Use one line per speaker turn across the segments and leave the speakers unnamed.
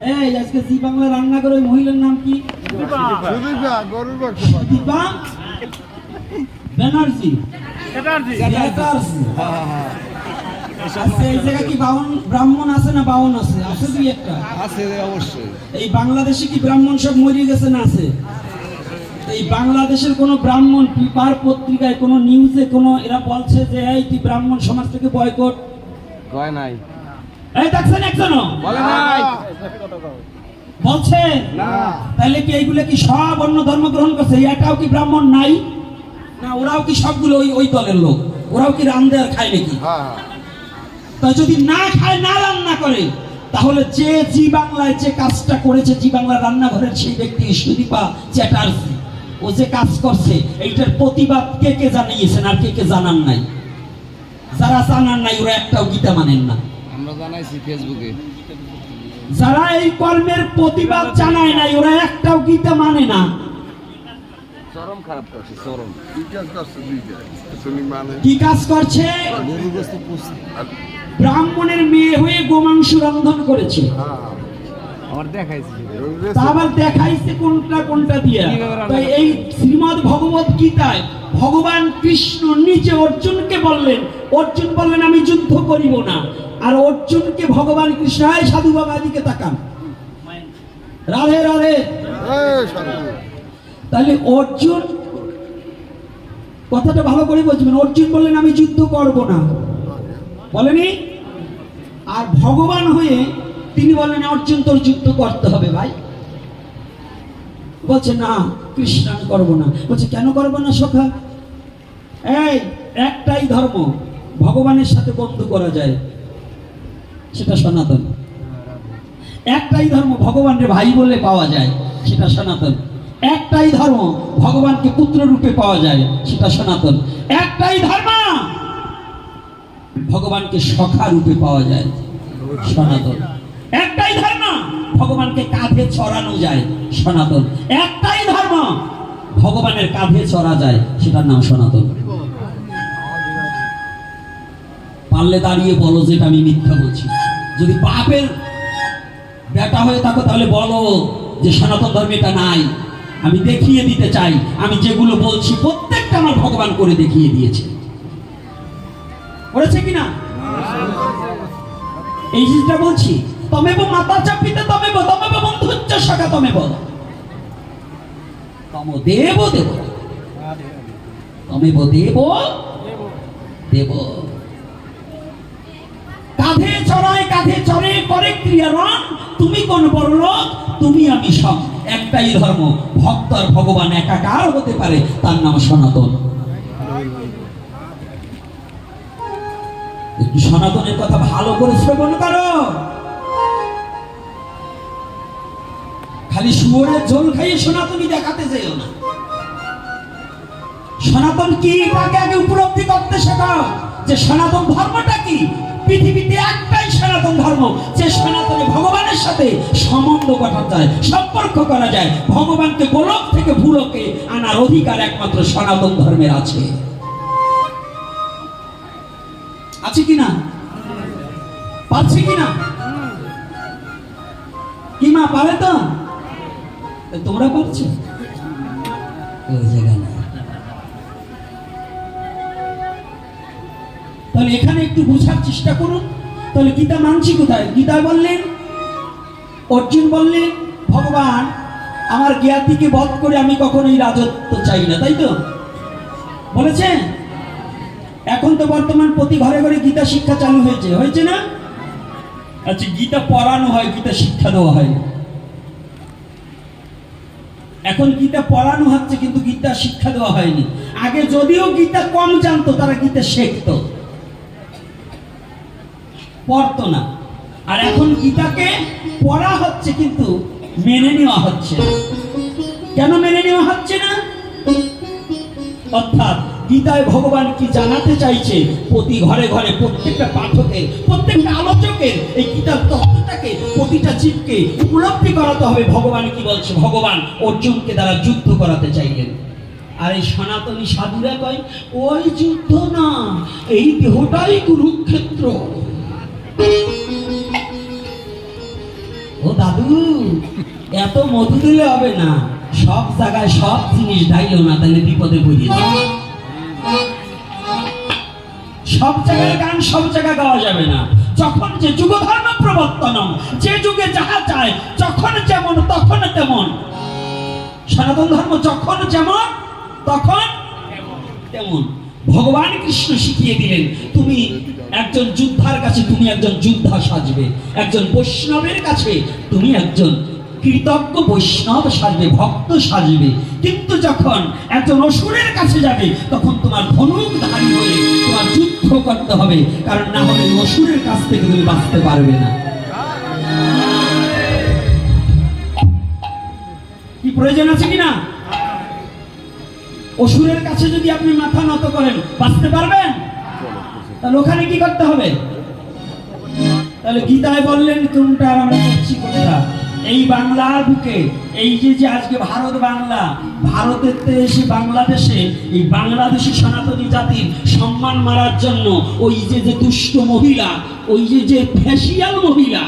এই আজকে জি বাংলা রান্না করে মহিলার নাম কি। দীপা ব্যানার্জি। আচ্ছা, এই জায়গায় কি বাউন ব্রাহ্মণ আছে না বাউন আছে? আছে দুই একটা?
আছে অবশ্যই।
এই বাংলাদেশে কি ব্রাহ্মণ সব মরিয়ে গেছে না আছে? এই বাংলাদেশের কোন ব্রাহ্মণ পেপার পত্রিকায় কোন নিউজে কোন এরা বলছে যে এই তুই ব্রাহ্মণ সমাজ থেকে বয়কট
কয় নাই?
এই দেখছেন একজনও?
বলে নাই।
বলছে
না।
তাহলে কি এইগুলো কি সব অন্য ধর্ম গ্রহণ করছে? এটাও কি ব্রাহ্মণ নাই? না ওরাও কি সবগুলো ওই ওই দলের লোক? ওরাও কি রান্ধে আর খায় নাকি?
হ্যাঁ।
তাই যদি না খায় না রান্না করে তাহলে যে জি বাংলায় যে কাজটা করেছে জি বাংলা রান্নাঘরের সেই ব্যক্তি সুদীপা চ্যাটার্জি। ও যে কাজ করছে এইটার প্রতিবাদ কে কে জানিয়েছেন আর কে কে জানান নাই? যারা জানান নাই ওরা একটাও গীতা মানেন না।
আমরা জানাইছি ফেসবুকে
যারা এই কর্মের প্রতিবাদ জানায় নাই ওরা একটাও গীতা মানে না।
চরম খারাপ করছে চরম। কি কাজ করছে মানে?
কি কাজ করছে?
গরু গোস্ত পুষছে।
ব্রাহ্মণের মেয়ে হয়ে গোমাংস রন্ধন করেছে।
আমার দেখাইছি।
আবার দেখাইছে কোনটা কোনটা দিয়া? তাই এই শ্রীমদ ভগবত গীতায় ভগবান কৃষ্ণ নিজে অর্জুনকে বললেন। অর্জুন বললেন আমি যুদ্ধ করিব না। আর অর্জুনকে ভগবান কৃষ্ণ হয় সাধু বাবা দিকে তাকান। রাধে রাধে। তাহলে অর্জুন, কথাটা ভালো করে বলছিলেন অর্জুন বললেন, আমি যুদ্ধ করব না। বলেনি? আর ভগবান হয়ে তিনি বললেন, অর্জুন, তোর যুদ্ধ করতে হবে ভাই। বলছে, না, কৃষ্ণ করব না। বলছে, কেন করব না সখা? এই, একটাই ধর্ম, ভগবানের সাথে বন্ধু করা যায়। সেটা সনাতন। একটাই ধর্ম ভগবানের ভাই বলে পাওয়া যায়, সেটা সনাতন। একটাই ধর্ম ভগবানকে পুত্র রূপে পাওয়া যায়, সেটা সনাতন। একটাই ধর্ম ভগবানকে সখা রূপে পাওয়া যায়, সনাতন। একটাই ধর্ম ভগবানকে কাঁধে চড়ানো যায়, সনাতন। একটাই ধর্ম ভগবানের কাঁধে চড়া যায়, সেটার নাম সনাতন। পারলে দাঁড়িয়ে বলো যেটা আমি মিথ্যা বলছি। যদি পাপের বেটা হয়ে থাকো তাহলে বলো যে সনাতন ধর্মে এটা নাই। আমি দেখিয়ে দিতে চাই। আমি যেগুলো বলছি প্রত্যেকটা আমার ভগবান করে দেখিয়ে দিয়েছে। করেছে কিনা? এই জিনিসটা বলছি তমেব মাতা চাপিতে তমেব তমেব বন্ধুচ্চ শাখা তমেব। তম দেব দেব। তমেব দেব। দেব। কাঁধে চড়ায় কাঁধে চড়ে করে ক্রিয়ারণ তুমি কোন বড় লোক? তুমি আমি সব। একটাই ধর্ম, ভক্ত আর ভগবান একাকার হতে পারে, তার নাম সনাতন। একটু সনাতনের কথা ভালো করে শ্রবণ করো। খালি শুয়োরের জল খাইয়ে সনাতনী দেখাতে যেও না। সনাতন কি তাকে আগে উপলব্ধি করতে শেখাও যে সনাতন ধর্মটা কি? পৃথিবীতে একটাই সনাতন ধর্ম, যে সনাতনে ভগবানের সাথে সম্বন্ধ করা যায় সম্পর্ক করা যায়। ভগবানকে গোলক থেকে ভুলকে আনার অধিকার একমাত্র সনাতন ধর্মের আছে। আছে কি না? পাচ্ছে কি না? কি মা, পারে তো? তোমরা পারছ? জায়গা না। তাহলে এখানে একটু বোঝার চেষ্টা করুন। তাহলে গীতা মানছি কোথায়? গীতা বললেন, অর্জুন বললেন, ভগবান, আমার জ্ঞাতিকে বধ করে আমি কখনোই রাজত্ব চাই না, তাই তো? বলেছেন? এখন তো বর্তমান প্রতি ঘরে ঘরে গীতা শিক্ষা চালু হয়েছে। হয়েছে না? আচ্ছা গীতা পড়ানো হয়, গীতা শিক্ষা দেওয়া হয়। এখন গীতা পড়ানো হচ্ছে, কিন্তু গীতা শিক্ষা দেওয়া হয়নি। আগে যদিও গীতা কম জানতো, তারা গীতা শিখতো। পড়তো না। আর এখন গীতাকে পড়া হচ্ছে কিন্তু মেনে নেওয়া হচ্ছে কেন মেনে নেওয়া হচ্ছে না? অর্থাৎ গীতায় ভগবান কি জানাতে চাইছে? প্রতি ঘরে ঘরে প্রত্যেকটা পাঠকের প্রত্যেকটা আলোচকের এই গীতার তত্ত্বটাকে, প্রতিটা জীবকে উপলব্ধি করাতে হবে। ভগবান কি বলছে? ভগবান অর্জুনকে দ্বারা যুদ্ধ করাতে চাইলেন। আর এই সনাতনী সাধুরা কয়, ওই যুদ্ধ না, এই দেহটাই কুরুক্ষেত্র। ও দাদু, এত মধু দিলে হবে না। সব জায়গায় সব জিনিস ঢাইলো না তাহলে বিপদে পড়ি সব জায়গায় গান, সব জায়গায় গাওয়া যাবে না। যখন যে যুগ ধর্ম প্রবর্তনম, যে যুগে যাহা চায় যখন যেমন, তখন তেমন। সনাতন ধর্ম যখন যেমন, তখন তেমন। ভগবান কৃষ্ণ শিখিয়ে দিলেন, তুমি একজন যোদ্ধার কাছে তুমি একজন যোদ্ধা সাজবে, একজন বৈষ্ণবের কাছে তুমি একজন কৃতজ্ঞ বৈষ্ণব সাজবে, ভক্ত সাজবে। কিন্তু যখন একজন অসুরের কাছে যাবে, তখন তোমার ধনুকধারী হয়ে তোমার যুদ্ধ করতে হবে, কারণ না হলে অসুরের কাছ থেকে তুমি বাঁচতে পারবে না। কি প্রয়োজন আছে কিনা? অসুরের কাছে যদি আপনি মাথা নত করেন, বাঁচতে পারবেন? তাহলে ওখানে কি করতে হবে? তাহলে গীতায় বললেন আর আমরা করছি কোনটা এই বাংলার বুকে, এই যে যে আজকে ভারত বাংলা, ভারতের এসে বাংলাদেশে, এই বাংলাদেশি সনাতনী জাতির সম্মান মারার জন্য ওই যে যে দুষ্ট মহিলা, ওই যে যে ফ্যাসিয়াল মহিলা,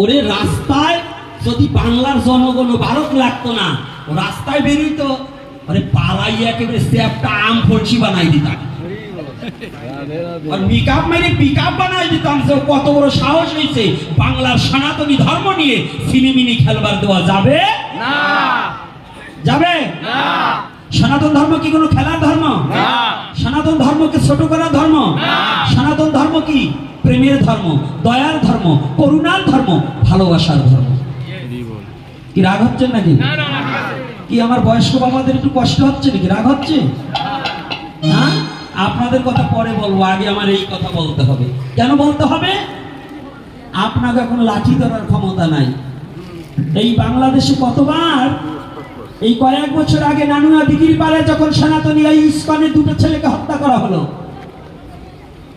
ওরে রাস্তায় যদি বাংলার জনগণ ভারত লাগতো না, রাস্তায় বেরিত আরে পাড়াই একেবারে স্যাপটা আম বানাই দিতাম। আর মেকআপ মেরে পিকআপ বানাই দিতাম যে কত বড় সাহস হয়েছে বাংলার সনাতনী ধর্ম নিয়ে সিনেমিনি খেলবার দেওয়া যাবে?
না।
যাবে?
না।
সনাতন ধর্ম কি কোনো খেলার ধর্ম?
না।
সনাতন ধর্মকে ছোট করার ধর্ম?
না।
সনাতন ধর্ম কি? প্রেমের ধর্ম দয়ার ধর্ম করুণার ধর্ম ভালোবাসার ধর্ম। কি রাগ হচ্ছে নাকি? কি আমার বয়স্ক বাবাদের একটু কষ্ট হচ্ছে নাকি? রাগ হচ্ছে? না? আপনাদের কথা পরে বলব, আগে আমার এই কথা বলতে হবে। কেন বলতে হবে? আপনাকে এখন লাঠি ধরার ক্ষমতা নাই। এই বাংলাদেশে কতবার? এই কয়েক বছর আগে নানুয়া দিঘির পাড়ে যখন সনাতনী এই ইস্কনে দুটো ছেলেকে হত্যা করা হলো,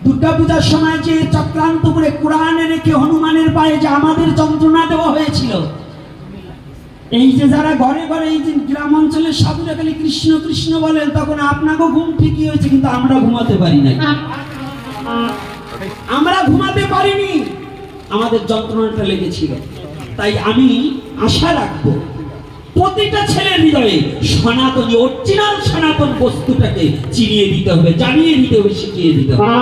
দুর্গা পূজার সময় যে চক্রান্ত করে কোরআনে রেখে হনুমানের পায়ে যে আমাদের যন্ত্রণা দেওয়া হয়েছিল এই যে যারা ঘরে ঘরে এই যে গ্রাম অঞ্চলের সাধুরা খালি কৃষ্ণ কৃষ্ণ বলেন তখন আপনাকেও ঘুম ঠিকই হয়েছে, কিন্তু আমরা ঘুমাতে পারি নাই। আমরা ঘুমাতে পারিনি। আমাদের যন্ত্রণাটা লেগেছিল। তাই আমি আশা রাখব, প্রতিটা ছেলের হৃদয়ে সনাতনী, অরিজিনাল সনাতন বস্তুটাকে চিনিয়ে দিতে হবে, জানিয়ে দিতে হবে, শিখিয়ে দিতে হবে।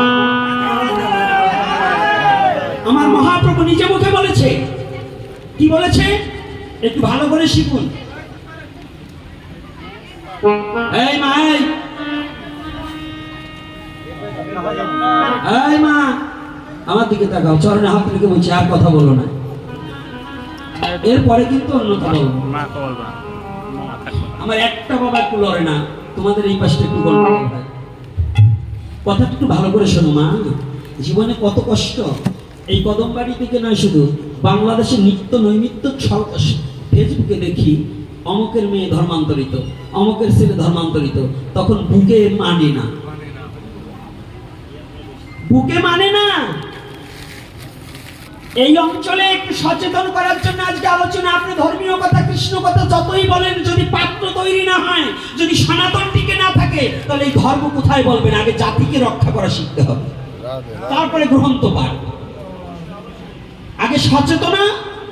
আমার মহাপ্রভু নিজে মুখে বলেছে, কি বলেছে? একটু ভালো করে শিখুন। এই মা এই। এই মা আমার দিকে তাকাও চরণে হাত রেখে বলছি আর কথা বলো না। এরপরে কিন্তু অন্য কথা বলব। আমার একটা বাবা একটু লড়ে না তোমাদের এই পাশটা একটু গল্প কথাটা একটু ভালো করে শোনো মা। জীবনে কত কষ্ট এই কদম বাড়ি থেকে নয় শুধু বাংলাদেশের নিত্য নৈমিত্য ছ- ফেসবুকে দেখি অমকের মেয়ে ধর্মান্তরিত অমকের ছেলে ধর্মান্তরিত তখন বুকে মানে না। বুকে মানে না। এই অঞ্চলে একটু সচেতন করার জন্য আজকে আলোচনা আপনি ধর্মীয় কথা কৃষ্ণ কথা যতই বলেন যদি পাত্র তৈরি না হয় যদি সনাতন টিকে না থাকে তাহলে এই ধর্ম কোথায় বলবেন? আগে জাতিকে রক্ষা করা শিখতে হবে। তারপরে গ্রন্থ পাঠ আগে সচেতনা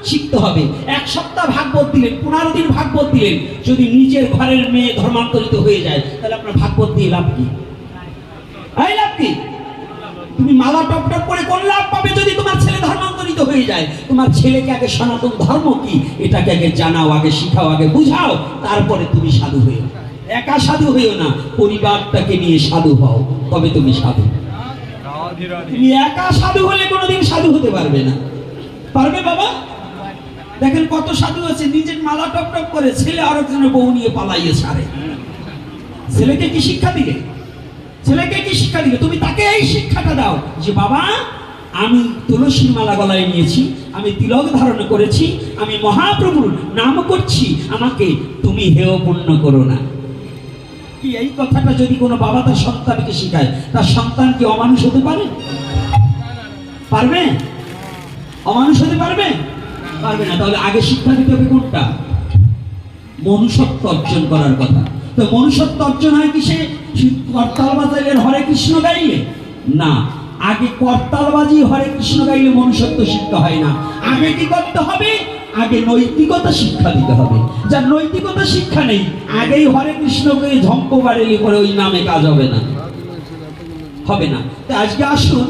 শিখতে হবে। এক সপ্তাহ ভাগবত দিলেন, পনেরো দিন ভাগবত দিলেন। যদি নিজের ঘরের মেয়ে ধর্মান্তরিত হয়ে যায়, তাহলে আপনার ভাগবত দিয়ে লাভ কি? লাভ কি? তুমি মালা টপ টপ করে কোন লাভ পাবে যদি তোমার ছেলে ধর্মান্তরিত হয়ে যায়? তোমার ছেলেকে আগে সনাতন ধর্ম কি? এটাকে আগে জানাও, আগে শিখাও, আগে বুঝাও, তারপরে তুমি সাধু হয়েও একা সাধু হইও না, পরিবারটাকে নিয়ে সাধু হও, তবে তুমি সাধু। তুমি একা সাধু হলে কোনোদিন সাধু হতে পারবে না। পারবে বাবা? দেখেন কত সাধু আছে, নিজের মালা টপ টপ করে ছেলে আরেকজনের বউ নিয়ে পালাইয়ে সারে ছেলেকে কি শিক্ষা দিলে ছেলেকে কি শিক্ষা দিলে তুমি তাকে এই শিক্ষাটা দাও যে, বাবা, আমি তুলসীর মালা গলায় নিয়েছি, আমি তিলক ধারণ করেছি, আমি মহাপ্রভুর নাম করছি, আমাকে তুমি হেয় পূর্ণ করো না। কি, এই কথাটা যদি কোনো বাবা তার সন্তানকে শেখায়, তার সন্তান কি অমানুষ হতে পারে? পারবে? অমানুষ হতে পারবে? পারবে না। তাহলে আগে শিক্ষা দিতে হবে কোনটা? মনুষ্যত্ব অর্জন করার কথা। তো মনুষ্যত্ব অর্জন হয় কি সে করতাল বাজারের হরে কৃষ্ণ গাইলে। না, আগে করতালবাজি হরে কৃষ্ণ গাইলে মনুষ্যত্ব শিক্ষা হয় না। আগে কি করতে হবে? আগে নৈতিকতা শিক্ষা দিতে হবে। যার নৈতিকতা শিক্ষা নেই, আগেই হরে কৃষ্ণকে ঝম্প বাড়িলে করে ওই নামে কাজ হবে না। হবে না। তো আজকে আসুন